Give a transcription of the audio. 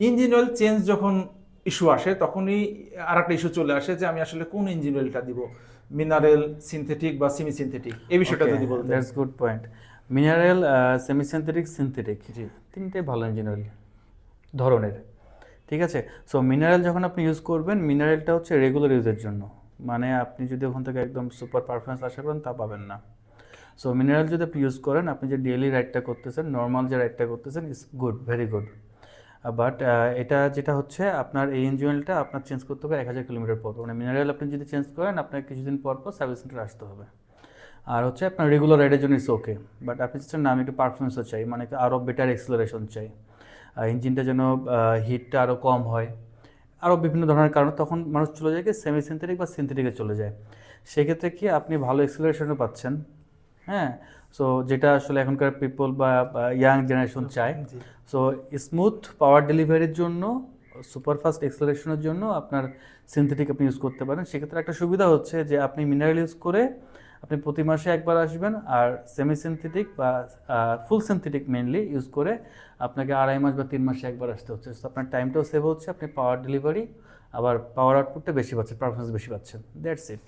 Engine oil change যখন issue আসে তখনই আর একটা ইস্যু চলে আসে যে আমি আসলে কোন ইঞ্জিন অয়েলটা দিব? মিনারেল সিনথেটিক বা সেমি সিনথেটিক এই বিষয়টা যদি বলতেন। That's good point mineral semi synthetic synthetic জি। তিনটে ভালো ইঞ্জিন অয়েল ধরনের। ঠিক আছে? সো মিনারেল যখন আপনি ইউজ করবেন মিনারেলটা হচ্ছে রেগুলার ইউজের জন্য। মানে আপনি যদি ওখান থেকে একদম সুপার পারফরমেন্স আশা করেন তা পাবেন না। সো মিনারেল যদি আপনি ইউজ করেন আপনি যে ডেইলি রাইডটা করতেছেন নর্মাল যে রাইডটা করতেছেন is good very good but এটা যেটা হচ্ছে, আপনার এই ইঞ্জিনটা আপনার চেঞ্জ করতে হবে এক হাজার কিলোমিটার পর। মানে মিনারেল আপনি যদি চেঞ্জ করেন, আপনার কিছুদিন পর পর সার্ভিস সেন্টার আসতে হবে। আর হচ্ছে আপনার রেগুলার রাইডের জন্য ইটস ওকে বাট আপনি চাচ্ছেন না, আমি একটু পারফরমেন্সও চাই মানে আরও বেটার এক্সেলারেশন চাই। ইঞ্জিনটা যেন হিটটা আরও কম হয়। আরও বিভিন্ন ধরনের কারণ তখন মানুষ চলে যায় কি সেমি সিনথেটিক বা সিনথেটিকে চলে যায়। সেক্ষেত্রে কি আপনি ভালো এক্সেলারেশনও পাচ্ছেন। হ্যাঁ? সো যেটা আসলে এখনকার পিপল বা ইয়াং জেনারেশন চায়। সো স্মুথ পাওয়ার ডেলিভারির জন্য সুপারফাস্ট এক্সেলারেশনের জন্য আপনার সিনথেটিক আপনি ইউজ করতে পারেন। সেক্ষেত্রে একটা সুবিধা হচ্ছে যে আপনি মিনারেল ইউজ করে আপনি প্রতি মাসে একবার আসবেন আর সেমি সিনথেটিক বা ফুল সিনথেটিক মেনলি ইউজ করে আপনাকে আড়াই মাস বা তিন মাসে একবার আসতে হচ্ছে। সো আপনার টাইমটাও সেভ হচ্ছে আপনি পাওয়ার ডেলিভারি আবার পাওয়ার আউটপুটটা বেশি পাচ্ছেন পারফরমেন্স বেশি পাচ্ছেন। That's it